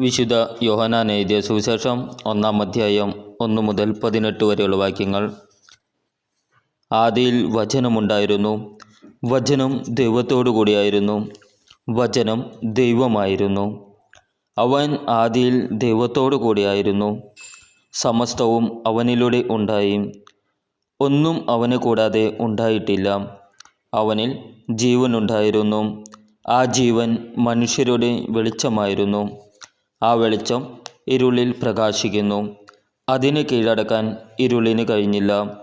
വിശുദ്ധ യോഹനാൻ എഴുതിയ സുവിശേഷം ഒന്നാം അധ്യായം ഒന്ന് മുതൽ പതിനെട്ട് വരെയുള്ള വാക്യങ്ങൾ. ആദിയിൽ വചനമുണ്ടായിരുന്നു. വചനം ദൈവത്തോടു കൂടിയായിരുന്നു. വചനം ദൈവമായിരുന്നു. അവൻ ആദിയിൽ ദൈവത്തോടു കൂടിയായിരുന്നു. സമസ്തവും അവനിലൂടെ ഉണ്ടായി. ഒന്നും അവനെ കൂടാതെ ഉണ്ടായിട്ടില്ല. അവനിൽ ജീവനുണ്ടായിരുന്നു. ആ ജീവൻ മനുഷ്യരുടെ വെളിച്ചമായിരുന്നു. ആ വെളിച്ചം ഇരുളിൽ പ്രകാശിക്കുന്നു. അതിനെ കീഴടക്കാൻ ഇരുളിന് കഴിഞ്ഞില്ല.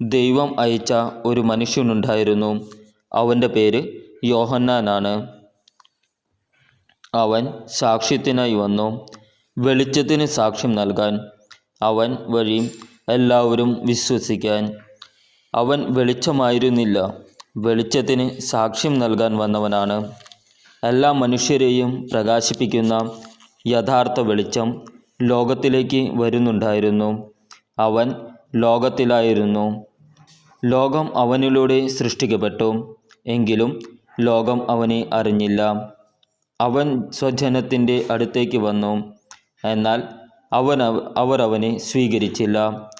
ദൈവം അയച്ച ഒരു മനുഷ്യനുണ്ടായിരുന്നു. അവന്റെ പേര് യോഹന്നാനാണ്. അവൻ സാക്ഷ്യത്തിനായി വന്നു. വെളിച്ചത്തിന് സാക്ഷ്യം നൽകാൻ അവൻ വഴി എല്ലാവരും വിശ്വസിക്കാൻ. അവൻ വെളിച്ചമായിരുന്നില്ല. വെളിച്ചത്തിന് സാക്ഷ്യം നൽകാൻ വന്നവനാണ്. എല്ലാ മനുഷ്യരെയും പ്രകാശിപ്പിക്കുന്ന യഥാർത്ഥ വെളിച്ചം ലോകത്തിലേക്ക് വരുന്നുണ്ടായിരുന്നു. അവൻ ലോകത്തിലായിരുന്നു. ലോകം അവനിലൂടെ സൃഷ്ടിക്കപ്പെട്ടു. എങ്കിലും ലോകം അവനെ അറിഞ്ഞില്ല. അവൻ സ്വജനത്തിന്റെ അടുത്തേക്ക് വന്നു. എന്നാൽ അവൻ അവ- അവർ അവനെ സ്വീകരിച്ചില്ല.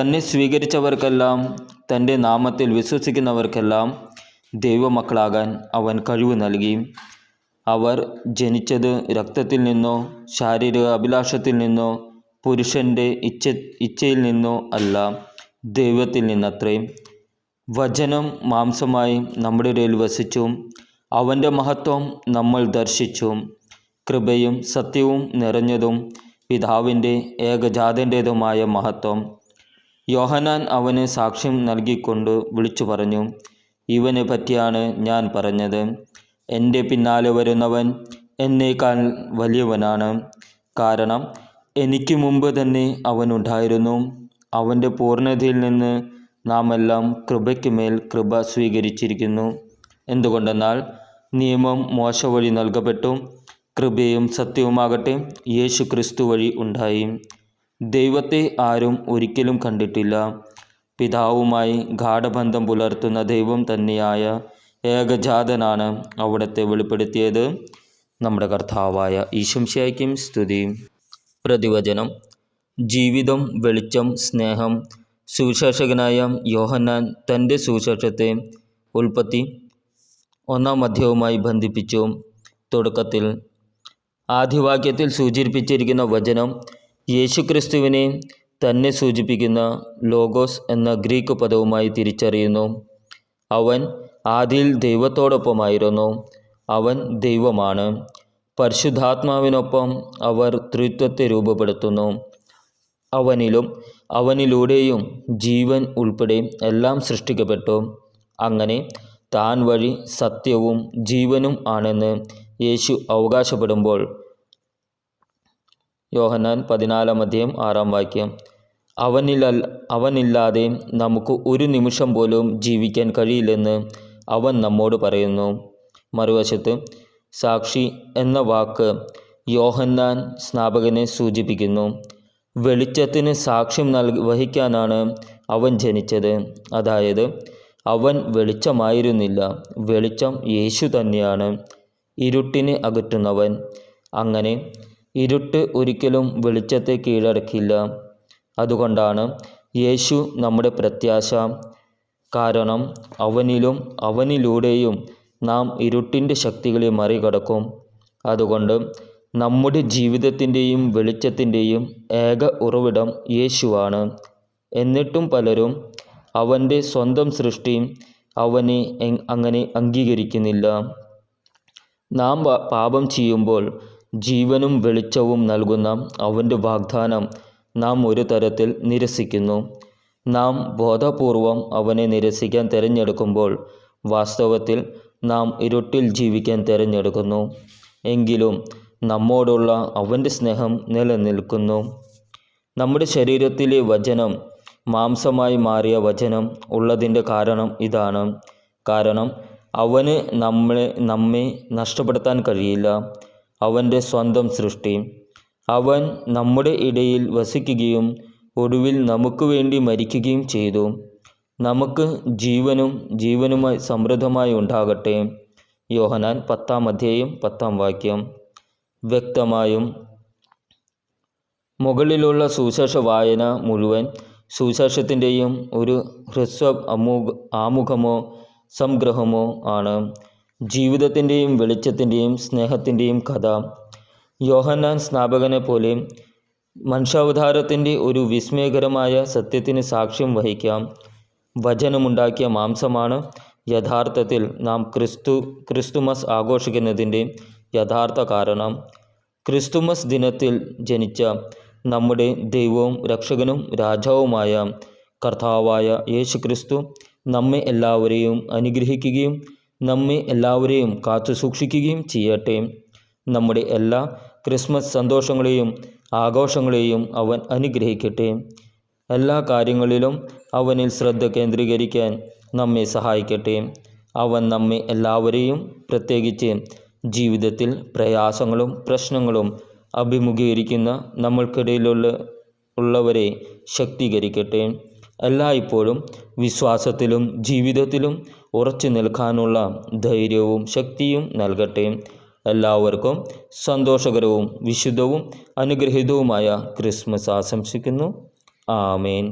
തന്നെ സ്വീകരിച്ചവർക്കെല്ലാം തന്റെ നാമത്തിൽ വിശ്വസിക്കുന്നവർക്കെല്ലാം ദൈവമക്കളാകാൻ അവൻ കഴിവ് നൽകി. അവർ ജനിച്ചത് രക്തത്തിൽ നിന്നോ ശാരീരിക അഭിലാഷത്തിൽ നിന്നോ പുരുഷന്റെ ഇച്ഛ ഇച്ഛയിൽ നിന്നോ അല്ല ദൈവത്തിൽ നിന്നത്രേ. വചനം മാംസമായി നമ്മുടെ ഇടയിൽ വസിച്ചു. അവന്റെ മഹത്വം നമ്മൾ ദർശിച്ചു. കൃപയും സത്യവും നിറഞ്ഞതും പിതാവിന്റെ ഏകജാതന്റേതുമായ മഹത്വം. യോഹനാൻ അവന് സാക്ഷ്യം നൽകിക്കൊണ്ട് വിളിച്ചു പറഞ്ഞു ഇവനെ പറ്റിയാണ് ഞാൻ പറഞ്ഞത്. എന്റെ പിന്നാലെ വരുന്നവൻ എന്നേക്കാൾ വലിയവനാണ്. കാരണം എനിക്ക് മുമ്പ് തന്നെ അവനുണ്ടായിരുന്നു അവന്റെ പൂർണതയിൽ നിന്ന് നാം എല്ലാം കൃപയ്ക്ക് മേൽ കൃപ സ്വീകരിച്ചിരിക്കുന്നു. എന്തുകൊണ്ടെന്നാൽ നിയമം മോശ വഴി നൽകപ്പെട്ടു. കൃപയും സത്യവുമാകട്ടെ യേശു ക്രിസ്തു വഴി ഉണ്ടായി. ദൈവത്തെ ആരും ഒരിക്കലും കണ്ടിട്ടില്ല. പിതാവുമായി ഗാഠബന്ധം പുലർത്തുന്ന ദൈവം തന്നെയായ ഏകജാതനാണ് അവിടത്തെ വെളിപ്പെടുത്തിയത്. നമ്മുടെ കർത്താവായ ഈശംശയ്ക്കും സ്തുതി. പ്രതിവചനം. ജീവിതം വെളിച്ചം സ്നേഹം. സുവിശേഷകനായ യോഹന്നാൻ തന്റെ സുവിശേഷത്തെ ഉൽപ്പത്തി ഒന്നാം മധ്യവുമായി ബന്ധിപ്പിച്ചു. തുടക്കത്തിൽ ആദ്യവാക്യത്തിൽ സൂചിപ്പിച്ചിരിക്കുന്ന വചനം യേശുക്രിസ്തുവിനെ തന്നെ സൂചിപ്പിക്കുന്ന ലോഗോസ് എന്ന ഗ്രീക്ക് പദവുമായി തിരിച്ചറിയുന്നു. അവൻ ആദിയിൽ ദൈവത്തോടൊപ്പമായിരുന്നു. അവൻ ദൈവമാണ്. പരിശുദ്ധാത്മാവിനൊപ്പം അവർ ത്രിത്വത്തെ രൂപപ്പെടുത്തുന്നു. അവനിലും അവനിലൂടെയും ജീവൻ ഉൾപ്പെടെ എല്ലാം സൃഷ്ടിക്കപ്പെട്ടു. അങ്ങനെ താൻ വഴി സത്യവും ജീവനും ആണെന്ന് യേശു അവകാശപ്പെടുമ്പോൾ. യോഹന്നാൻ പതിനാലാം അധ്യയം ആറാം വാക്യം. അവനിൽ അവനില്ലാതെ നമുക്ക് ഒരു നിമിഷം പോലും ജീവിക്കാൻ കഴിയില്ലെന്ന് അവൻ നമ്മോട് പറയുന്നു മറുവശത്ത് സാക്ഷി എന്ന വാക്ക് യോഹന്നാൻ സ്നാപകനെ സൂചിപ്പിക്കുന്നു. വെളിച്ചത്തിന് സാക്ഷ്യം നൽകി വഹിക്കാനാണ് അവൻ ജനിച്ചത്. അതായത് അവൻ വെളിച്ചമായിരുന്നില്ല. വെളിച്ചം യേശു തന്നെയാണ്. ഇരുട്ടിനെ അകറ്റുന്നവൻ. അങ്ങനെ ഇരുട്ട് ഒരിക്കലും വെളിച്ചത്തെ കീഴടക്കില്ല. അതുകൊണ്ടാണ് യേശു നമ്മുടെ പ്രത്യാശ കാരണം അവനിലും അവനിലൂടെയും നാം ഇരുട്ടിന്റെ ശക്തികളെ മറികടക്കും. അതുകൊണ്ട് നമ്മുടെ ജീവിതത്തിന്റെയും വെളിച്ചത്തിന്റെയും ഏക ഉറവിടം യേശുവാണ്. എന്നിട്ടും പലരും അവന്റെ സ്വന്തം സൃഷ്ടി അവനെ അങ്ങനെ അംഗീകരിക്കുന്നില്ല. നാം പാപം ചെയ്യുമ്പോൾ ജീവനും വെളിച്ചവും നൽകുന്ന അവന്റെ വാഗ്ദാനം നാം ഒരു തരത്തിൽ നിരസിക്കുന്നു. നാം ബോധപൂർവം അവനെ നിരസിക്കാൻ തിരഞ്ഞെടുക്കുമ്പോൾ വാസ്തവത്തിൽ നാം ഇരുട്ടിൽ ജീവിക്കാൻ തിരഞ്ഞെടുക്കുന്നു. എങ്കിലും നമ്മോടുള്ള അവന്റെ സ്നേഹം നിലനിൽക്കുന്നു. നമ്മുടെ ശരീരത്തിലെ വചനം മാംസമായി മാറിയ വചനം ഉള്ളതിന്റെ കാരണം ഇതാണ്. കാരണം അവന് നമ്മളെ നമ്മെ നഷ്ടപ്പെടുത്താൻ കഴിയില്ല. അവന്റെ സ്വന്തം സൃഷ്ടി. അവൻ നമ്മുടെ ഇടയിൽ വസിക്കുകയും ഒടുവിൽ നമുക്ക് വേണ്ടി മരിക്കുകയും ചെയ്തു. നമുക്ക് ജീവനും ജീവനുമായി സമൃദ്ധമായി ഉണ്ടാകട്ടെ. യോഹനാൻ പത്താം അധ്യായം പത്താം വാക്യം. വ്യക്തമായും മുകളിലുള്ള സുവിശേഷ വായന മുഴുവൻ സുവിശേഷത്തിന്റെയും ഒരു ഹ്രസ്വ അമുഖ ആമുഖമോ സംഗ്രഹമോ ആണ്. ജീവിതത്തിന്റെയും വെളിച്ചത്തിന്റെയും സ്നേഹത്തിന്റെയും കഥ. യോഹന്നാൻ സ്നാപകനെ പോലെ മനുഷ്യാവതാരത്തിന്റെ ഒരു വിസ്മയകരമായ സത്യത്തിന് സാക്ഷ്യം വഹിക്കാം. വചനമുണ്ടാക്കിയ മാംസമാണ് യഥാർത്ഥത്തിൽ നാം ക്രിസ്തു ക്രിസ്തുമസ് ആഘോഷിക്കുന്നതിന്റെ യഥാർത്ഥ കാരണം. ക്രിസ്തുമസ് ദിനത്തിൽ ജനിച്ച നമ്മുടെ ദൈവവും രക്ഷകനും രാജാവുമായ കർത്താവായ യേശു ക്രിസ്തു നമ്മെ എല്ലാവരെയും അനുഗ്രഹിക്കുകയും നമ്മെ എല്ലാവരെയും കാത്തു സൂക്ഷിക്കുകയും ചെയ്യട്ടെ. നമ്മുടെ എല്ലാ ക്രിസ്മസ് സന്തോഷങ്ങളെയും ആഘോഷങ്ങളെയും അവൻ അനുഗ്രഹിക്കട്ടെ. എല്ലാ കാര്യങ്ങളിലും അവനിൽ ശ്രദ്ധ കേന്ദ്രീകരിക്കാൻ നമ്മെ സഹായിക്കട്ടെ. അവൻ നമ്മെ എല്ലാവരെയും പ്രത്യേകിച്ച് ജീവിതത്തിൽ പ്രയാസങ്ങളും പ്രശ്നങ്ങളും അഭിമുഖീകരിക്കുന്ന നമ്മൾക്കിടയിലുള്ള ഉള്ളവരെ ശക്തീകരിക്കട്ടെ. എല്ലായ്പ്പോഴും വിശ്വാസത്തിലും ജീവിതത്തിലും ഉറച്ചു നിൽക്കാനുള്ള ധൈര്യവും ശക്തിയും നൽകട്ടെ. എല്ലാവർക്കും സന്തോഷകരവും വിശുദ്ധവും അനുഗ്രഹീതവുമായ ക്രിസ്മസ് ആശംസിക്കുന്നു. ആമേൻ.